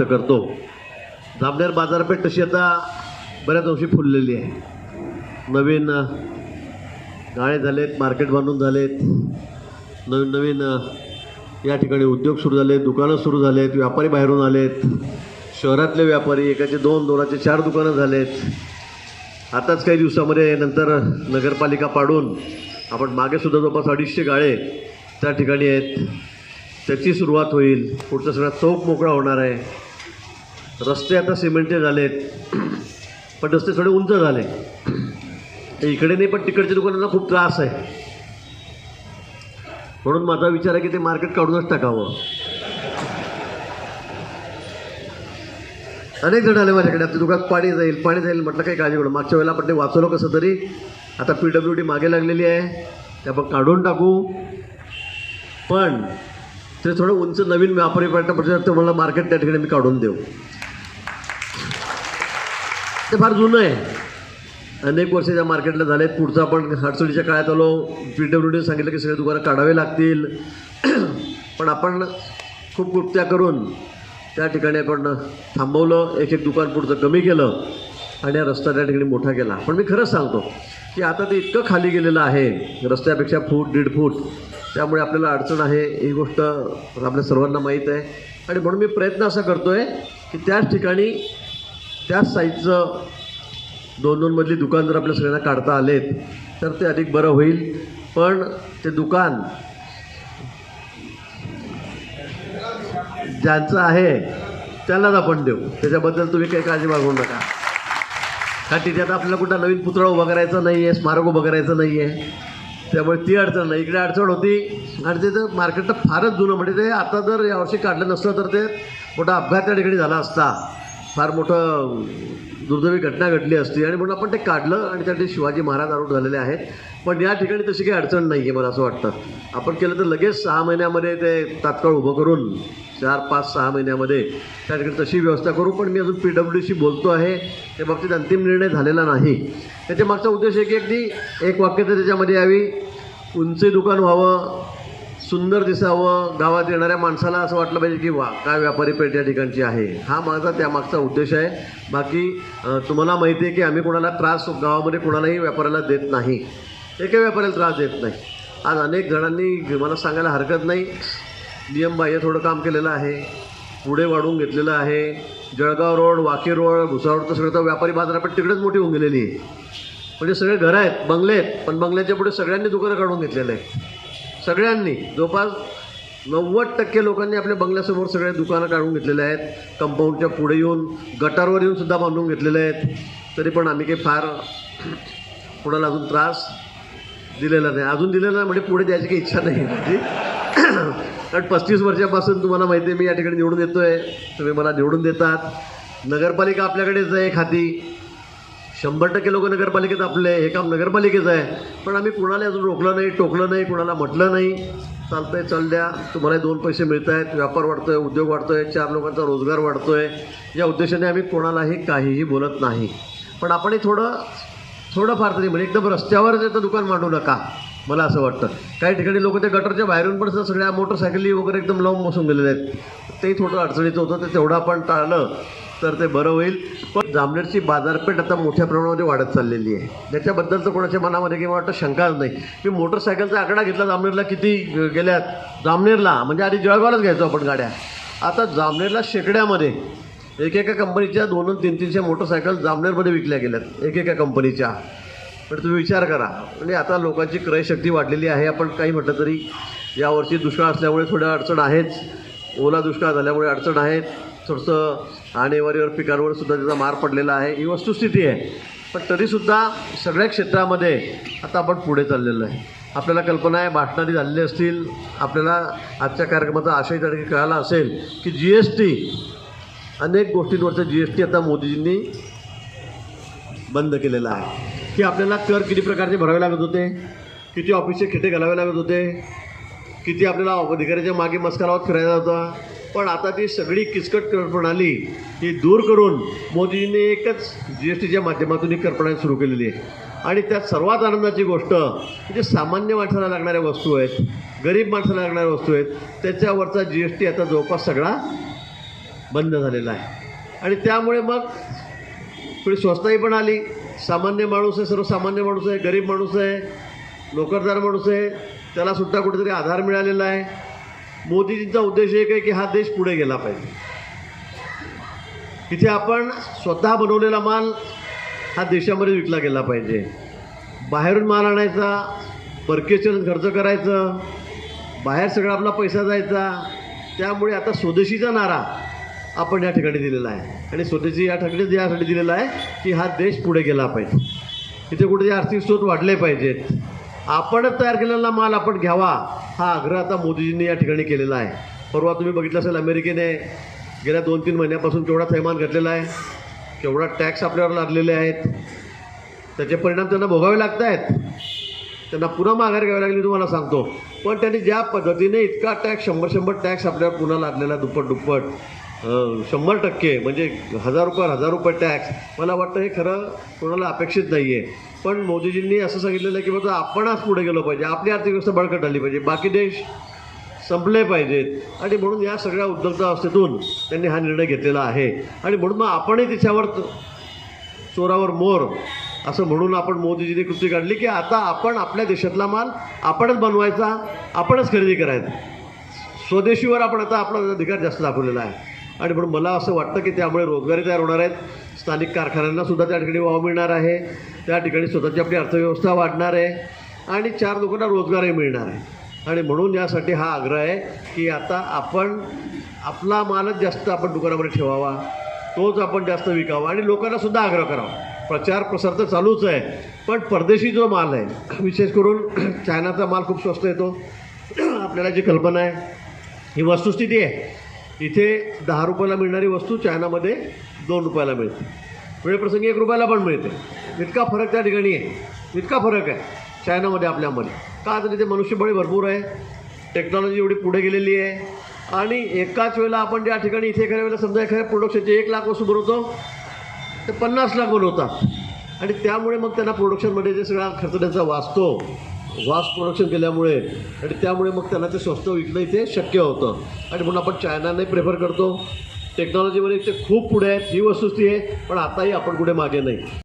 व्यक्त करतो. जामनेर बाजारपेठ तशी आता बऱ्याच अंशी फुललेली आहे. नवीन गाळे झालेत मार्केट बांधून झालेत. नवीन नवीन या ठिकाणी उद्योग सुरू झाले दुकानं सुरू झालेत व्यापारी बाहेरून आलेत. शहरातले व्यापारी एकाचे दोन दोनाचे चार दुकानं झालेत. आताच काही दिवसामध्ये नंतर नगरपालिका पाडून आपण मागेसुद्धा जवळपास अडीचशे गाळे त्या ठिकाणी आहेत. त्याची सुरुवात होईल. पुढचा सगळा चौक मोकळा होणार आहे. रस्ते आता सिमेंटचे झाले आहेत पण रस्ते थोडे उंच झाले. ते इकडे नाही पण तिकडच्या दुकानांना खूप त्रास आहे. म्हणून माझा विचार आहे की ते मार्केट काढूनच टाकावं. अनेक जण आले माझ्याकडे. आपल्या दुकानात पाणी जाईल पाणी जाईल म्हटलं काही काळजी करू. मागच्या वेळेला आपण ते वाचवलं कसं तरी. आता पी डब्ल्यू डी मागे लागलेली आहे. ते आपण काढून टाकू. पण ते थोडं उंच नवीन व्यापारी पर्यटन मला मार्केट त्या ठिकाणी मी काढून देऊ. ते फार जुनं आहे. अनेक वर्ष त्या मार्केटला आहेत पुढचं आपण अडचणीच्या काळात आलो. पी डब्ल्यू डीने सांगितलं की सगळे दुकानं काढावे लागतील. पण आपण खूप कृत्या करून त्या ठिकाणी आपण थांबवलं. एक एक दुकान पुढचं कमी केलं आणि हा रस्ता त्या ठिकाणी मोठा केला. पण मी खरंच सांगतो की आता ते इतकं खाली गेलेलं आहे. रस्त्यापेक्षा फूट दीड फूट. त्यामुळे आपल्याला अडचण आहे. ही गोष्ट आपल्या सर्वांना माहीत आहे. आणि म्हणून मी प्रयत्न असा करतो आहे की त्याच ठिकाणी त्याच साईजचं दोन दोनमधली दुकान जर आपल्या सगळ्यांना काढता आलेत तर ते अधिक बरं होईल. पण ते दुकान ज्यांचं आहे त्यालाच आपण देऊ. त्याच्याबद्दल तुम्ही काही काळजी बाळगू नका. कारण तिथे आता आपल्याला कुठं नवीन पुतळा उभा करायचा नाही आहे स्मारक उभं करायचं नाही आहे त्यामुळे ती अडचण नाही. इकडे अडचण होती. आणि ते तर मार्केट तर फारच जुनं म्हणजे ते आता जर यावर्षी काढलं नसलं तर ते मोठा अपघात त्या ठिकाणी झाला असता. फार मोठं दुर्दैवी घटना घडली असती आणि म्हणून आपण ते काढलं आणि त्यासाठी शिवाजी महाराज आरूढ झालेले आहेत. पण या ठिकाणी तशी काही अडचण नाही आहे मला असं वाटतं. आपण केलं तर लगेच सहा महिन्यामध्ये ते तात्काळ उभं करून चार पाच सहा महिन्यामध्ये त्या ठिकाणी तशी व्यवस्था करू. पण मी अजून पी डब्ल्यू सी बोलतो आहे. त्या बाबतीत अंतिम निर्णय झालेला नाही. त्याच्या मागचा उद्देश आहे की अगदी एक वाक्य तर त्याच्यामध्ये यावी. उंचे दुकान व्हावं सुंदर दिसावं गावात येणाऱ्या माणसाला असं वाटलं पाहिजे की वा काय व्यापारी पेठ या ठिकाणची आहे. हा माझा त्यामागचा उद्देश आहे. बाकी तुम्हाला माहिती आहे की आम्ही कोणाला त्रास गावामध्ये कोणालाही व्यापाऱ्याला देत नाही. एका व्यापाऱ्याला त्रास देत नाही. आज अनेक जणांनी मला सांगायला हरकत नाही. नियमबाह्य थोडं काम केलेलं आहे. पुढे वाढवून घेतलेलं आहे. जळगाव रोड वाकी रोड भुसावळ तर सगळं तर व्यापारी बाजारपेठ तिकडेच मोठी होऊन गेलेली आहे. म्हणजे सगळे घरं आहेत बंगले आहेत पण बंगल्याच्या पुढे सगळ्यांनी दुकानं काढून घेतलेलं आहे सगळ्यांनी जवळपास नव्वद टक्के लोकांनी आपल्या बंगल्यासमोर सगळे दुकानं काढून घेतलेले आहेत. कंपाऊंडच्या पुढे येऊन गटारवर येऊन सुद्धा बांधून घेतलेले आहेत. तरी पण आम्ही काही फार कोणाला अजून त्रास दिलेला नाही. अजून दिलेला नाही म्हणजे पुढे द्यायची काही इच्छा नाही माझी कारण पस्तीस वर्षापासून तुम्हाला माहिती आहे मी या ठिकाणी निवडून येतो आहे तुम्ही मला निवडून देतात. नगरपालिका आपल्याकडेच आहे खाती. शंभर टक्के लोक नगरपालिकेत आपले हे काम नगरपालिकेचं आहे. पण आम्ही कुणाला अजून रोखलं नाही टोकलं नाही कुणाला म्हटलं नाही. चालतंय चाल द्या. तुम्हाला दोन पैसे मिळत आहेत व्यापार वाढतो आहे उद्योग वाढतो आहे चार लोकांचा रोजगार वाढतो आहे या उद्देशाने आम्ही कोणालाही काहीही बोलत नाही. पण आपणही थोडं थोडंफार तरी म्हणजे एकदम रस्त्यावर त्याचं दुकान मांडू नका मला असं वाटतं. काही ठिकाणी लोक ते गटरच्या बाहेरून पण सगळ्या मोटरसायकली वगैरे एकदम लावून बसून गेलेले आहेत. तेही थोडं अडचणीचं होतं ते तेवढं आपण टाळलं. तर ते बरं होईल. पण जामनेरची बाजारपेठ आता मोठ्या प्रमाणामध्ये वाढत चाललेली आहे. त्याच्याबद्दल तर कोणाच्या मनामध्ये किंवा वाटतं शंकाच नाही. मी मोटरसायकलचा आकडा घेतला जामनेरला किती गेल्यात? जामनेरला म्हणजे आधी जळगावलाच घ्यायचो आपण गाड्या. आता जामनेरला शेकड्यामध्ये एकेका कंपनीच्या दोन दोन तीन तीनशे मोटरसायकल जामनेरमध्ये विकल्या गेल्यात एकेका कंपनीच्या. पण तुम्ही विचार करा. म्हणजे आता लोकांची क्रयशक्ती वाढलेली आहे. आपण काही म्हटलं तरी यावर्षी दुष्काळ असल्यामुळे थोड्या अडचण आहेच. ओला दुष्काळ झाल्यामुळे अडचण आहेत थोडंसं आणेवारीवर पिकांवर सुद्धा त्याचा मार पडलेला आहे. ही वस्तुस्थिती आहे. पण तरीसुद्धा सगळ्या क्षेत्रामध्ये आता आपण पुढे चाललेलो आहे. आपल्याला कल्पना आहे भाषणादी झालेली असतील आपल्याला आजच्या कार्यक्रमाचा आशय त्या ठिकाणी कळाला असेल की जी एस टी अनेक गोष्टींवरचं जी एस टी आता मोदीजींनी बंद केलेलं आहे. की आपल्याला कर किती प्रकारचे भरावे लागत होते? किती ऑफिसचे खेटे घालावे लागत होते? किती आपल्याला अधिकाऱ्याच्या मागे मस्का फिरायचा होता. पण आता ती सगळी किचकट कर प्रणाली ही दूर करून मोदीजीने एकच जी एस टीच्या माध्यमातून ही कल्पना सुरू केलेली आहे. आणि त्यात सर्वात आनंदाची गोष्ट म्हणजे सामान्य माणसाला लागणाऱ्या वस्तू आहेत गरीब माणसाला लागणाऱ्या वस्तू आहेत त्याच्यावरचा जी एस टी आता जवळपास सगळा बंद झालेला आहे. आणि त्यामुळे मग थोडी स्वस्ताही पण आली. सामान्य माणूस आहे सर्वसामान्य माणूस आहे गरीब माणूस आहे नोकरदार माणूस आहे त्याला सुद्धा कुठेतरी आधार मिळालेला आहे. मोदीजींचा उद्देश एक आहे की हा देश पुढे गेला पाहिजे. तिथे आपण स्वतः बनवलेला माल हा देशामध्ये विकला गेला पाहिजे. बाहेरून माल आणायचा परकेशन खर्च करायचं बाहेर सगळा आपला पैसा जायचा. त्यामुळे आता स्वदेशीचा नारा आपण या ठिकाणी दिलेला आहे. आणि स्वदेशी या ठिकाणी यासाठी दिलेला आहे की हा देश पुढे गेला पाहिजे. इथे कुठेतरी आर्थिक स्रोत वाढले पाहिजेत. आपणच तयार केलेला माल आपण घ्यावा. हा आग्रह आता मोदीजींनी या ठिकाणी केलेला आहे. परवा तुम्ही बघितलं असेल अमेरिकेने गेल्या दोन तीन महिन्यापासून केवढा थैमान घातलेला आहे. केवढा टॅक्स आपल्यावर लादलेले आहेत. त्याचे परिणाम त्यांना भोगावे लागत आहेत त्यांना पुन्हा माघारी घ्यावी लागली तुम्हाला सांगतो. पण त्यांनी ज्या पद्धतीने इतका टॅक्स शंभर शंभर टॅक्स आपल्यावर पुन्हा लादलेला दुप्पट दुप्पट शंभर टक्के म्हणजे हजार रुपये हजार रुपये टॅक्स मला वाटतं हे खरं कोणाला अपेक्षित नाही आहे पण मोदीजींनी असं सांगितलेलं आहे की बाबा आपण आज पुढे गेलो पाहिजे. आपली आर्थिक व्यवस्था बळकट आली पाहिजे. बाकी देश संपले पाहिजेत. आणि म्हणून या सगळ्या उद्योगता अवस्थेतून त्यांनी हा निर्णय घेतलेला आहे. आणि म्हणून मग आपणही त्याच्यावर चोरावर मोर असं म्हणून आपण मोदीजींनी कृती काढली की आता आपण आपल्या देशातला माल आपणच बनवायचा आपणच खरेदी करायचा. स्वदेशीवर आपण आता आपला अधिकार जास्त दाखवलेला आहे. आणि म्हणून मला असं वाटतं की त्यामुळे रोजगारी तयार होणार आहेत. स्थानिक कारखान्यांना सुद्धा त्या ठिकाणी वाव मिळणार आहे. त्या ठिकाणी स्वतःची आपली अर्थव्यवस्था वाढणार आहे आणि चार लोकांना रोजगारही मिळणार आहे. आणि म्हणून यासाठी हा आग्रह आहे की आता आपण आपला मालच जास्त आपण दुकानामध्ये ठेवावा तोच आपण जास्त विकावा आणि लोकांना सुद्धा आग्रह करावा. प्रचार प्रसार तर चालूच आहे पण परदेशी जो माल आहे विशेष करून चायनाचा माल खूप स्वस्त येतो. आपल्याला जी कल्पना आहे ही वस्तुस्थिती आहे. इथे दहा रुपयाला मिळणारी वस्तू चायनामध्ये दोन रुपयाला मिळते. वेळप्रसंगी एक रुपयाला पण मिळते. इतका फरक त्या ठिकाणी आहे. इतका फरक आहे. चायनामध्ये आपल्यामध्ये. का तर तिथे मनुष्यबळी भरपूर आहे. टेक्नॉलॉजी एवढी पुढे गेलेली आहे. आणि एकाच वेळेला आपण ज्या ठिकाणी इथे एखाद्या वेळेला समजा एखाद्या प्रोडक्शनचे एक लाख वस्तू बनवतो ते पन्नास लाख बनवतात. आणि त्यामुळे मग त्यांना प्रोडक्शनमध्ये जे सगळा खर्च त्यांचा वाचतो वास प्रोडक्शन केल्यामुळे. आणि त्यामुळे मग त्यांना ते स्वस्त विकणं इथे शक्य होतं. आणि म्हणून आपण चायनाने प्रेफर करतो. टेक्नॉलॉजीमध्ये ते खूप पुढे आहेत ही वस्तुस्थिती आहे पण आताही आपण कुठे मागे नाही.